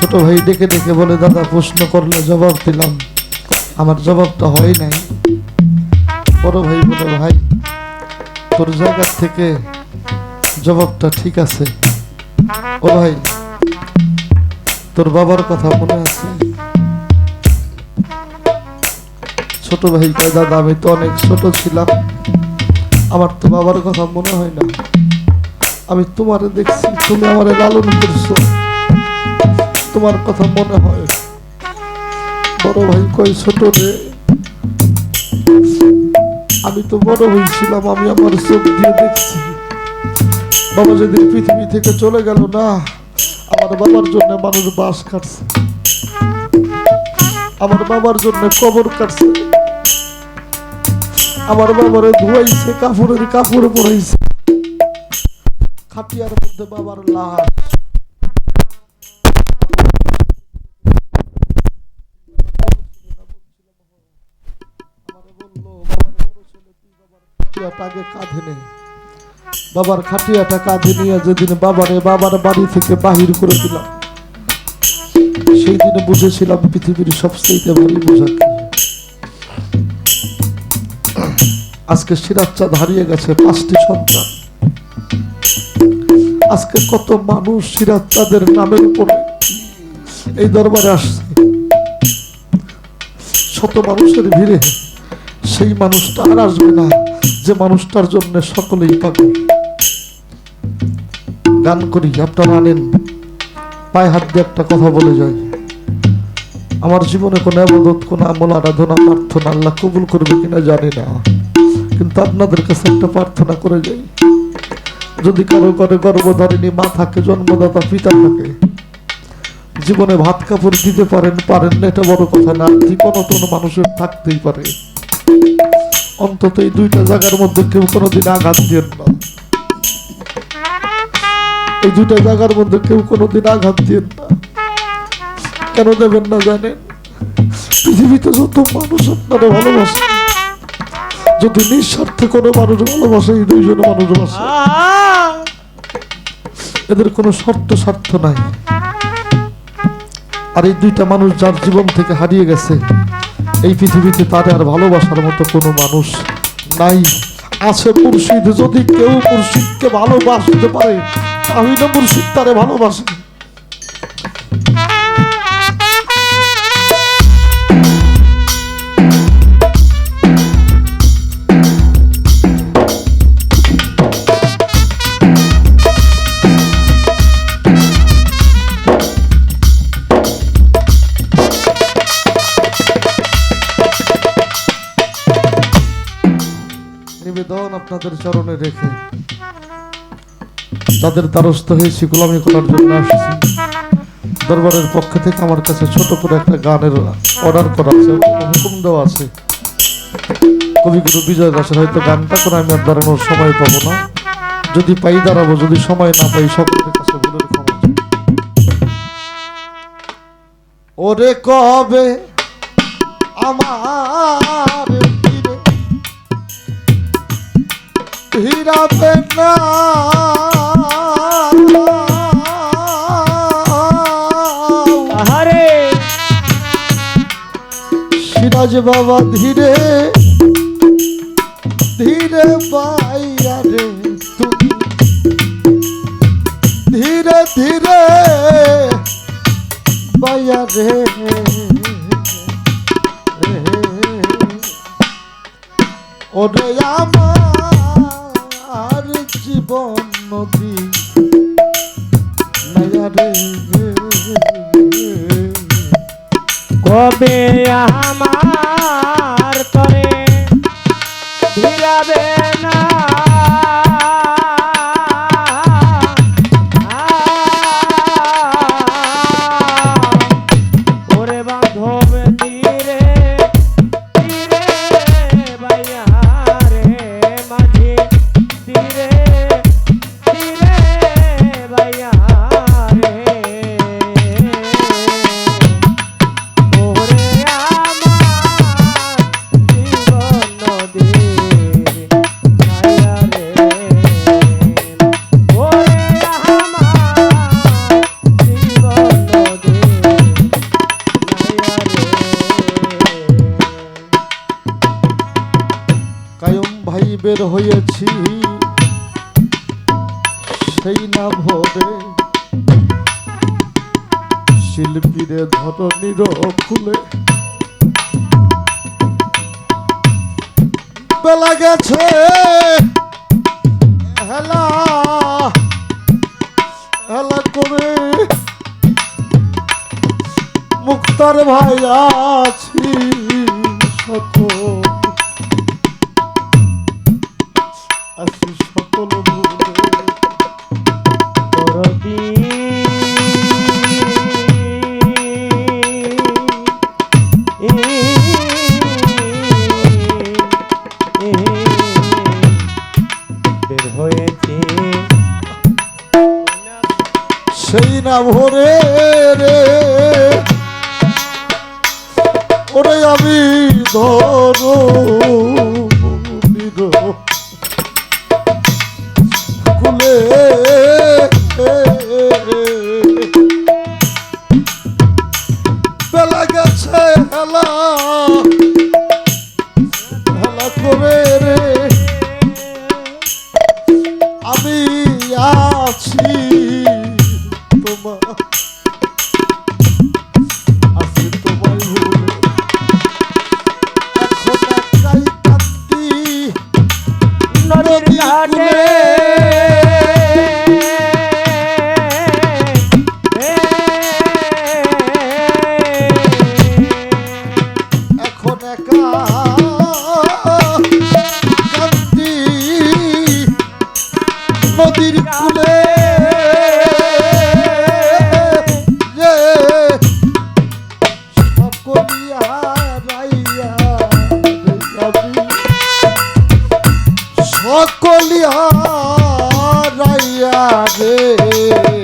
ছোট ভাই ডেকে ডেকে বলে, দাদা, প্রশ্ন করলে জবাব দিলাম। আমার জবাবটা হয় নাই। বড় ভাই বলে, ভাই, তোর জায়গা থেকে জবাবটা ঠিক আছে। ও ভাই, তোর বাবার কথা মনে আছে? ছোট ভাই কয়, দাদা, আমি তো অনেক ছোট ছিলাম। আমার তো বাবার কথা মনে হয় না। আমি তোমারে দেখছি, তুমি আমারে লালন করছ। তোমার কথা মনে হয়? বড় ভাই কয়, ছোট রে। আমি তো বড় হয়েছিলাম, আমি আমার চোখ দিয়ে দেখছি। বাবা যেদিন পৃথিবী থেকে চলে গেল না, আমার বাবার জন্য মানুষ বাস কাটছে। আমার বাবার জন্য কবর কাটছে। আমার বাবারে ধুয়াইছে, কাপড়ের কাপড় পরাইছে। খাটিয়ার মধ্যে বাবার লাশ। বাবার খাটিয়াটা কাঁধে নে। বাবার খাটিয়াটা কাঁধে নিয়ে যেদিন বাবারে বাবার বাড়ি থেকে বাহির করে দিলাম সেই দিনে বুঝেছিলাম পৃথিবীর সবচেয়ে ভারী বোঝা আজকে সিরাজ চাঁদ হারিয়ে গেছে পাঁচটি সন্তান। আজকে কত মানুষ সিরাজচাঁদের নামের উপরে এই দরবারে আসছে। শত মানুষের ভিড়ে সেই মানুষটা আর আসবে না। যে মানুষটার জন্য সকলেই পাগল। গান করি, আপনারা আনেন। পায়ে হাত দিয়ে একটা কথা বলে যায় আমার জীবনে কোনো আবাদত, কোনো আমল, আরাধনা, প্রার্থনা আল্লাহ কবুল করবে কিনা জানি না। কিন্তু আপনাদের কাছে একটা প্রার্থনা করে যাই। যদি কারও করে গর্ভধারিণী মা থাকে, জন্মদাতা, পিতা থাকে, জীবনে ভাত কাপড় দিতে পারেন পারেন না, এটা বড় কথা না। অনটন মানুষের থাকতেই পারে। অন্তত এই দুইটা জায়গার মধ্যে কেউ কোনোদিন আঘাত দিয়েন না। এই দুইটা জায়গার মধ্যে কেউ কোনোদিন আঘাত দিয়েন না। কেন দেবেন না জানেন? পৃথিবীতে যত মানুষ আপনারা ভালোবাসে যদি নিঃস্বার্থে কোনো মানুষ ভালোবাসে, এই দুইজন মানুষ বাসে। এদের কোনো শর্ত স্বার্থ নাই। আর এই দুইটা মানুষ যার জীবন থেকে হারিয়ে গেছে এই পৃথিবীতে তার আর ভালোবাসার মতো কোনো মানুষ নাই। আছে মুর্শিদ, যদি কেউ মুর্শিদকে ভালোবাসতে পারে, তাহলে মুর্শিদ তারে ভালোবাসে। আপনাদের চরণে রেখে তাদের দ্বারস্থ হয়েছি গোলামি করার জন্য আসছি। দরবারের পক্ষ থেকে আমার কাছে ছোট করে একটা গানের অর্ডার করা আছে হুকুম দেওয়া আছে। কবিগুরু বিজয় দাসের হয়তো গানটা করে আমি আর দাঁড়ানোর সময় পাবো না। যদি পাই দাঁড়াবো, যদি সময় না পাই সকলের কাছে ওরে কবে আমার ফিরাবে না। আহারে সিরাজ বাবা ধীরে ধীরে বাইয়া রে তুমি ধীরে ধীরে বাইয়া রে। ওরে আমার জীবন নদী নয়া কবে আমার বের হয়েছি। সেই না ভরে শিল্পীরে ধরনির খুলে বেলা গেছে। হেলা হেলা করে মুক্তার ভাই আছি সকল সেই না ভোরে রে। ওরে আমি ধরো কুলে বেলা গেছে হেলা। হেলা করে রে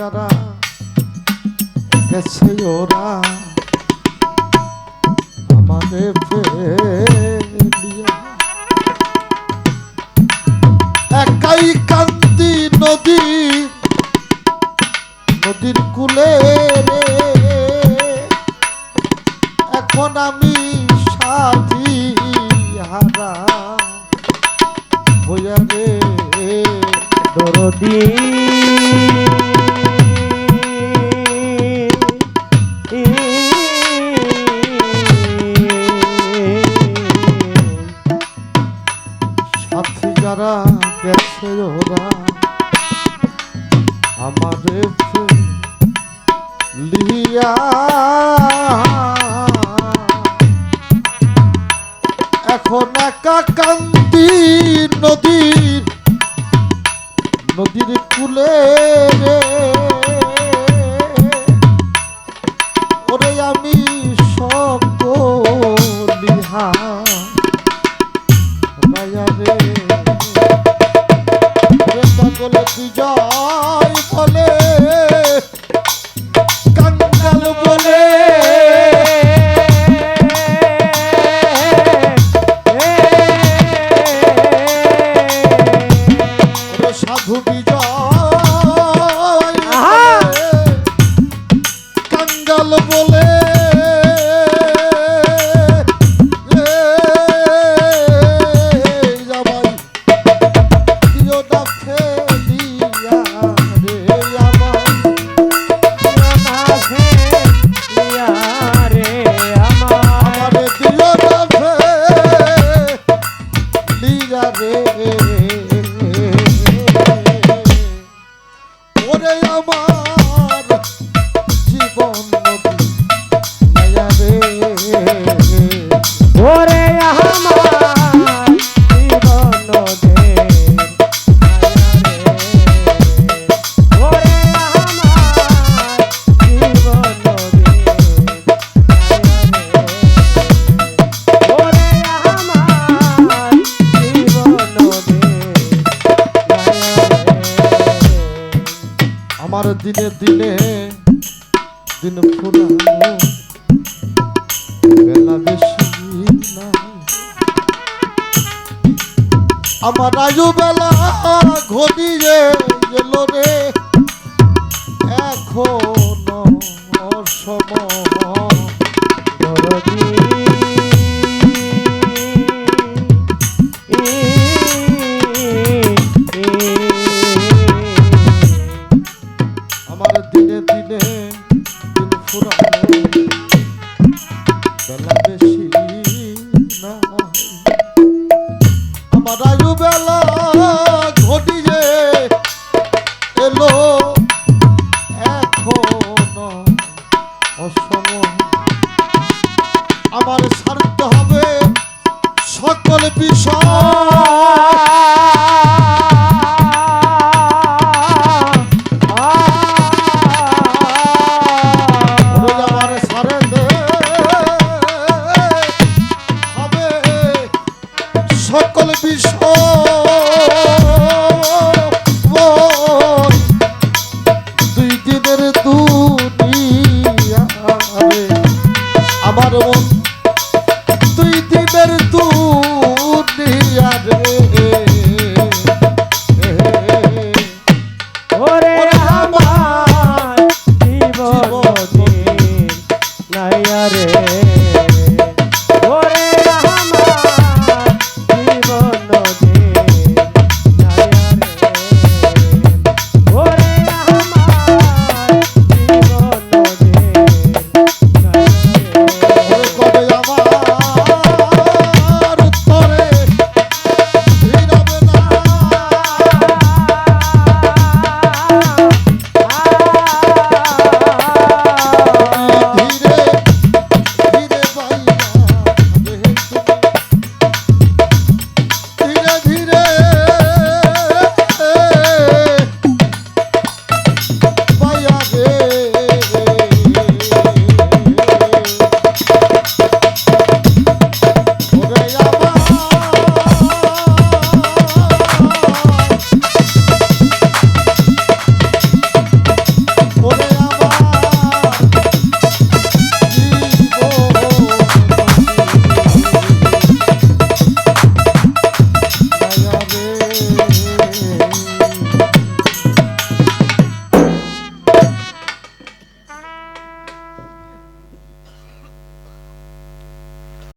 যারা গেছে ওরা আমারে একাই কান্দি নদী, নদীর কূলে রে। এখন আমি সাথী হারা হইয়া রে। দরদি গেছে ওরা লিয়া। এখন একা কান্দি নদীর নদীর কূলে রে। ওরে আমি সকলিহা মায়া রে। পাগল বিজয় বলে কাঙ্গাল বলে। সাধু বিজয় কাঙ্গাল বলে। ওরে আমার জীবন আমার দিনে দিনে দিন ফুরানো, বেলা বেশি আমার আয়ু বেলা ঘটিয়ে গেল রে, এখন সময় Oh, so